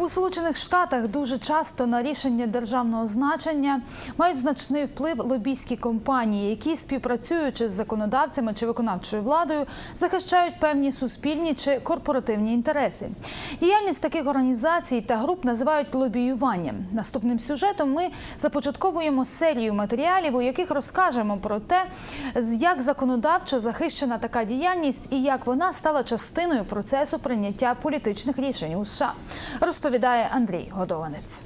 У Сполучених Штатах дуже часто на рішення державного значення мають значний вплив лобійські компанії, які співпрацюючи з законодавцями чи виконавчою владою, захищають певні суспільні чи корпоративні інтереси. Діяльність таких організацій та груп називають лобіюванням. Наступним сюжетом ми започатковуємо серію матеріалів, у яких розкажемо про те, як законодавчо захищена така діяльність і як вона стала частиною процесу прийняття політичних рішень у США. Розповідає Андрій Годованець.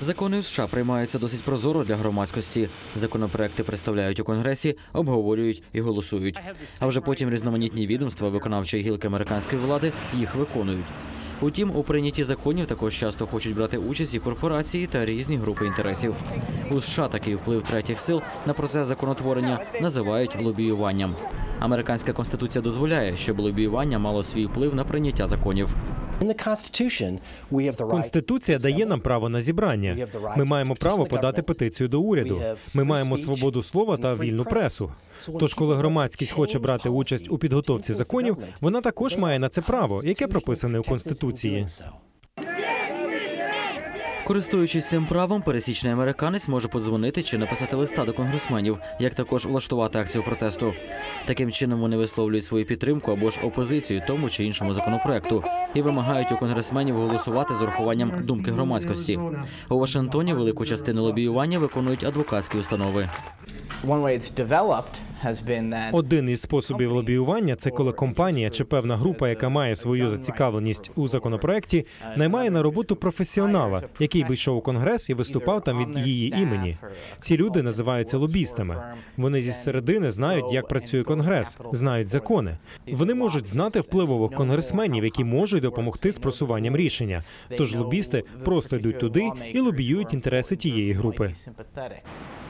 Закони у США приймаються досить прозоро для громадськості. Законопроекти представляють у конгресі, обговорюють і голосують. А вже потім різноманітні відомства виконавчої гілки американської влади їх виконують. Утім, у прийнятті законів також часто хочуть брати участь і корпорації та різні групи інтересів. У США такий вплив третіх сил на процес законотворення називають лобіюванням. Американська конституція дозволяє, щоб лобіювання мало свій вплив на прийняття законів. Конституція дає нам право на зібрання. Ми маємо право подати петицію до уряду. Ми маємо свободу слова та вільну пресу. Тож, коли громадськість хоче брати участь у підготовці законів, вона також має на це право, яке прописане у конституції. Користуючись цим правом, пересічний американець може подзвонити чи написати листа до конгресменів, як також влаштувати акцію протесту. Таким чином вони висловлюють свою підтримку або ж опозицію тому чи іншому законопроекту і вимагають у конгресменів голосувати з урахуванням думки громадськості. У Вашингтоні велику частину лобіювання виконують адвокатські установи. Один із способів лобіювання це коли компанія чи певна група, яка має свою зацікавленість у законопроекті, наймає на роботу професіонала, який би йшов у конгрес і виступав там від її імені. Ці люди називаються лобістами. Вони зі середини знають, як працює конгрес, знають закони. Вони можуть знати впливових конгресменів, які можуть допомогти з просуванням рішення. Тож лобісти просто йдуть туди і лобіюють інтереси тієї групи.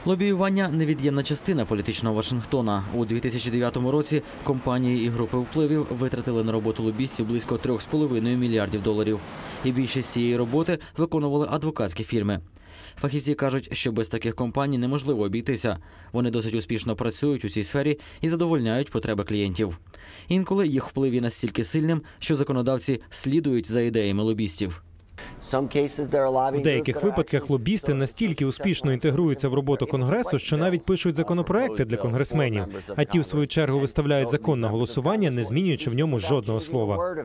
Лобіювання невід'ємна частина політичного Вашингтона. У 2009 році компанії і групи впливів витратили на роботу лобістів близько 3,5 мільярдів доларів. І більшість цієї роботи виконували адвокатські фірми. Фахівці кажуть, що без таких компаній неможливо обійтися. Вони досить успішно працюють у цій сфері і задовольняють потреби клієнтів. Інколи їх вплив є настільки сильним, що законодавці слідують за ідеями лобістів. В деяких випадках лобісти настільки успішно інтегруються в роботу конгресу, що навіть пишуть законопроекти для конгресменів, а ті, в свою чергу, виставляють закон на голосування, не змінюючи в ньому жодного слова.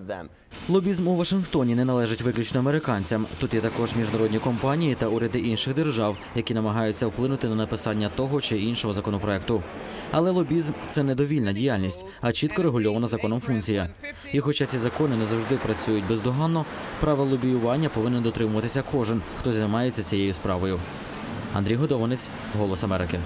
Лобізм у Вашингтоні не належить виключно американцям. Тут є також міжнародні компанії та уряди інших держав, які намагаються вплинути на написання того чи іншого законопроекту. Але лобізм це не довільна діяльність, а чітко регульована законом функція. І хоча ці закони не завжди працюють бездоганно, правил лобіювання повинен дотримуватися кожен, хто займається цією справою. Андрій Годованець, Голос Америки.